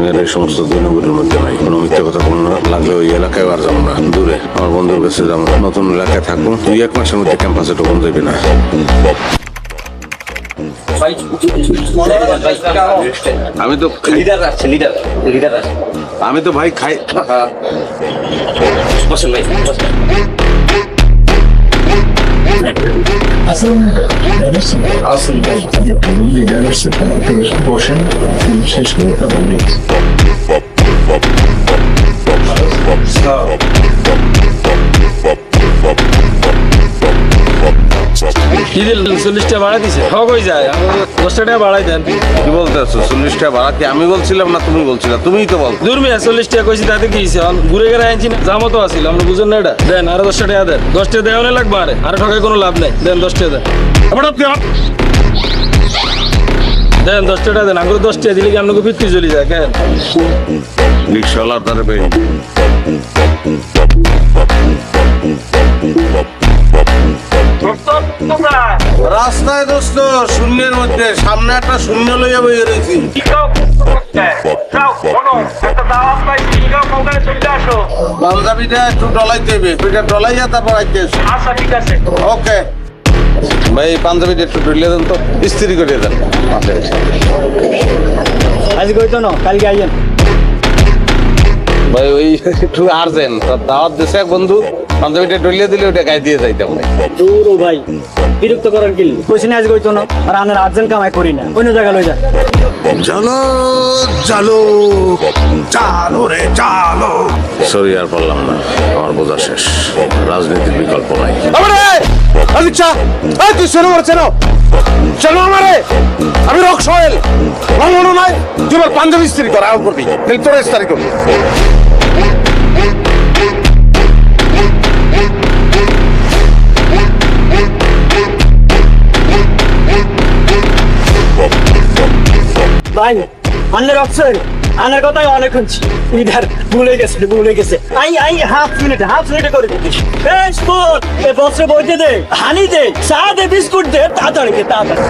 আমি আর এই সমস্ত দুই মধ্যে নাই কোনো মিথ্যে কথা কোনো না। লাগলে ওই এলাকায় আর যাব না। দূরে আমার বন্ধুর কাছে যাব নতুন এলাকায় থাকব। দুই এক মাসের মধ্যে ক্যাম্পাসে ঢুকুন যাবে না। আমি তো লিডার আসছে লিডার লিডার আসছে আমি তো ভাই খাই বসেন ভাই বসেন বসেন শেষ করে কি দিল চল্লিশটা বাড়া দিছে। হক হয়ে যায়? দশটা টাকা বাড়াই দেন। কি বলতে আছো চল্লিশ টাকা ভাড়া আমি বলছিলাম না তুমি বলছিলা? তুমিই তো বল। দূর মিয়া চল্লিশ টাকা কইছি তাতে কি হয়েছে ঘুরে গেলে আনছি না। জামো তো আসিল আমরা বুঝুন না এটা। দেন আরও দশটা টাকা দেন। দশটা দেওয়া লাগবে আরে। আরও ঠকায় কোনো লাভ নাই। দেন দশটা দেন। দেন দশটা টাকা দেন। আঙুর দশটা দিলে কি আপনাকে ফিরতে চলে যায়? কেন? রিক্সাওয়ালার দ্বারা রাস্তায় দোস্ত শূন্যের মধ্যে সামনে একটা শূন্য লইয়া বইয়ে রয়েছি। পাঞ্জাবিটা একটু ডলাইতে হবে ওইটা ডলাইয়া তারপর আইতে ওকে। ভাই পাঞ্জাবিটা একটু ডলিয়ে দেন তো ইস্ত্রি করিয়ে দেন। আজ কইতো না কালকে আইয়েন। ভাই ওই একটু আর্জেন্ট দাওয়াত দিছে এক বন্ধু। পাঞ্জাবিটা ডলিয়ে দিলে ওটা গায়ে দিয়ে যাইতাম না দূর ও ভাই বিরক্ত করার কি? কইছি না আজ কইতো না আর আনের আর্জেন্ট কামাই করি না। অন্য জায়গা লই যা। চলো চলো চালো রে চালো সরি আর পারলাম না আমার বোঝা শেষ। রাজনীতির বিকল্প নাই। আমারে আলিচা এই তুই শোনো আমার চেনো। চেনো আমারে আমি রক সোহেল। আমার পাঞ্জাবি স্ত্রী করা করবি। তোর ইস্তারি করবি। ভাই আনলে অপশন আনার কথাই অনেক শুনছি। ইধার, ভুলে গেছে ভুলে গেছে। I I half minute half মিনিটে করে দিচ্ছি বেশ। বল। এ বসে বইতে দে হানি দে, চা দে, বিস্কুট দে, তাড়াতাড়ি তাড়াতাড়ি।